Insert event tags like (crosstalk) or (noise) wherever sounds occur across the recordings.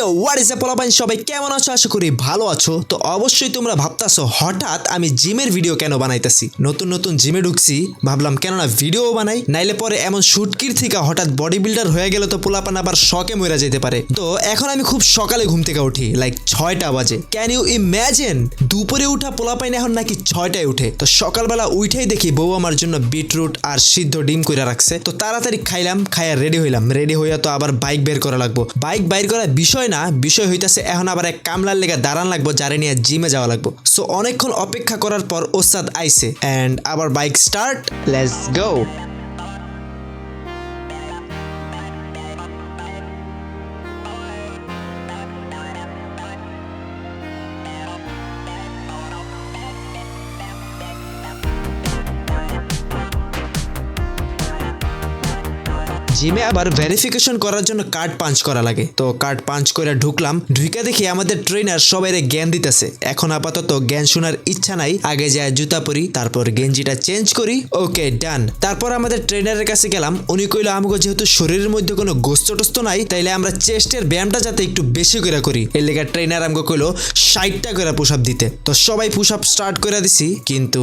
ইয়ো is পোলাপাইন? সবাই কেমন আছো? আশা করি ভালো আছো। তো অবশ্যই তোমরা ভাবতাছো, হঠাৎ আমি জিমের ভিডিও কেন বানাইতাছি? নতুন নতুন জিমে ঢুকছি, ভাবলাম কেন না ভিডিও বানাই, নাইলে পরে এমন শুটকির থেকে হঠাৎ বডি বিল্ডার হয়ে গেলে তো পোলাপান আবার শখে মরে যেতে পারে। তো এখন আমি খুব সকালে ঘুম থেকে উঠি লাইক ছয়টা বাজে। ক্যান ইউ ইম্যাজিন দুপুরে উঠা পোলাপাইন এখন নাকি ছয়টায় উঠে। তো সকালবেলা উঠেই দেখি বউ আমার জন্য বিটরুট আর সিদ্ধ ডিম কইরা রাখছে। তো তাড়াতাড়ি খাইলাম, খাইয়া রেডি হইলাম। রেডি হইয়া তো আবার বাইক বের করা লাগবো। বাইক বাইর করা বিষয় না, বিষয় হইতাছে এখন আবার এক কামলার লেগে দাঁড়ান লাগবো, যারে নিয়ে জিমে যাওয়া লাগবো। সো অনেকক্ষণ অপেক্ষা করার পর ওস্তাদ আইসে অ্যান্ড আবার বাইক স্টার্ট লেটস গো জিমে আবার ভেরিফিকেশন করার জন্য কার্ড পাঞ্চ করা লাগে। তো কার্ড পাঞ্চ করে ঢুকলাম ঢুকে দেখি আমাদের ট্রেনার সবাই জ্ঞান দিতেছে। এখন আপাতত জ্ঞান শোনার ইচ্ছা নাই, আগে যায় জুতা পরি, তারপর গেঞ্জিটা চেঞ্জ করি ওকে ডান তারপর আমাদের ট্রেনারের কাছে গেলাম, উনি কইলো আমাকে যেহেতু শরীরের মধ্যে কোনো গোস্ত টোস্ত নাই, তাইলে আমরা চেস্টের ব্যায়ামটা যাতে একটু বেশি করে করি। এর লেগে ট্রেনার আমাকে কইলো, ষাটটা করে পুশ আপ দিতে। তো সবাই পুশ আপ স্টার্ট করে দিছি, কিন্তু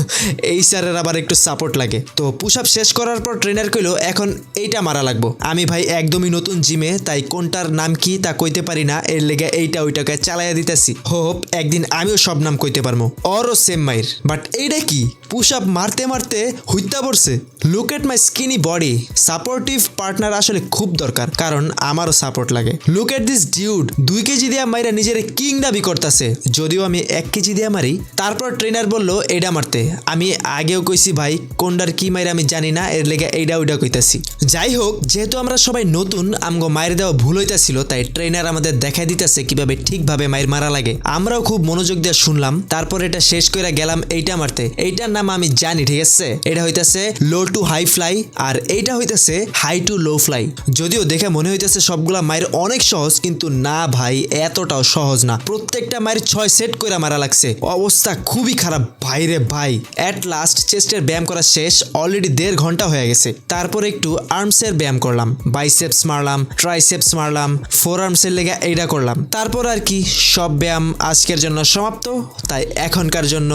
(laughs) এই স্যারের আবার একটু সাপোর্ট লাগে। তো পুশ আপ শেষ করার পর ট্রেনার কইলো, এখন এইটা মারা লাগবো। আমি ভাই একদমই নতুন জিমে, তাই কোনটার নাম কি তা কইতে পারি না, এর লেগে এইটা ওইটাকে চালাইয়া দিতেছি। হোপ, একদিন আমিও সব নাম কইতে পারব অরও সেম মাইর। বাট এইটা কি? পুশ আপ মারতে মারতে হুইত্যা পড়ছে। Look at my skinny body supportive partner আসলে খুব দরকার, কারণ আমারও সাপোর্ট লাগে। লুক এট দিস ডিউড দুই কেজি দিয়া মাইরা নিজের কিং দাবি করতেছে। যদিও আমি এক কেজি দিয়া মারি, তারপর ট্রেনার বলল এইটা মারতে। আমি আগেও কইছি, ভাই, কোনডার কি মাইরা আমি জানি না, এর লেগে এইটা ওইটা কইতাছি। যাই হোক, যেহেতু আমরা সবাই নতুন, আমগো মায়ের দেওয়া ভুল হইতাছিল, তাই ট্রেনার আমাদের দেখাই দিতেছে কীভাবে ঠিকভাবে মায়ের মারা লাগে। আমরাও খুব মনোযোগ দিয়ে শুনলাম, তারপর এটা শেষ করে গেলাম এইটা মারতে। এইটার নাম আমি জানি, ঠিক আছে? এটা হইতাছে লো টু হাই ফ্লাই আর এইটা হইতাছে হাই টু লো ফ্লাই যদিও দেখে মনে হইতেছে সবগুলা মায়ের অনেক সহজ, কিন্তু না ভাই, এতটাও সহজ না। প্রত্যেকটা মায়ের ছয় সেট করে মারা লাগছে। অবস্থা খুবই খারাপ। ভাই রে ভাই অ্যাট লাস্ট চেস্টের ব্যায়াম করা শেষ অলরেডি দেড় ঘণ্টা হয়ে গেছে। তারপর একটু আর্মসের ব্যায়াম করলাম। বাইসেপস মারলাম ট্রাইসেপস মারলাম ফোর আর্মসের লেগে এইটা করলাম। তারপর আর কি, সব ব্যায়াম আজকের জন্য সমাপ্ত। তাই এখনকার জন্য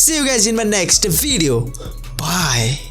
see you guys in my next video bye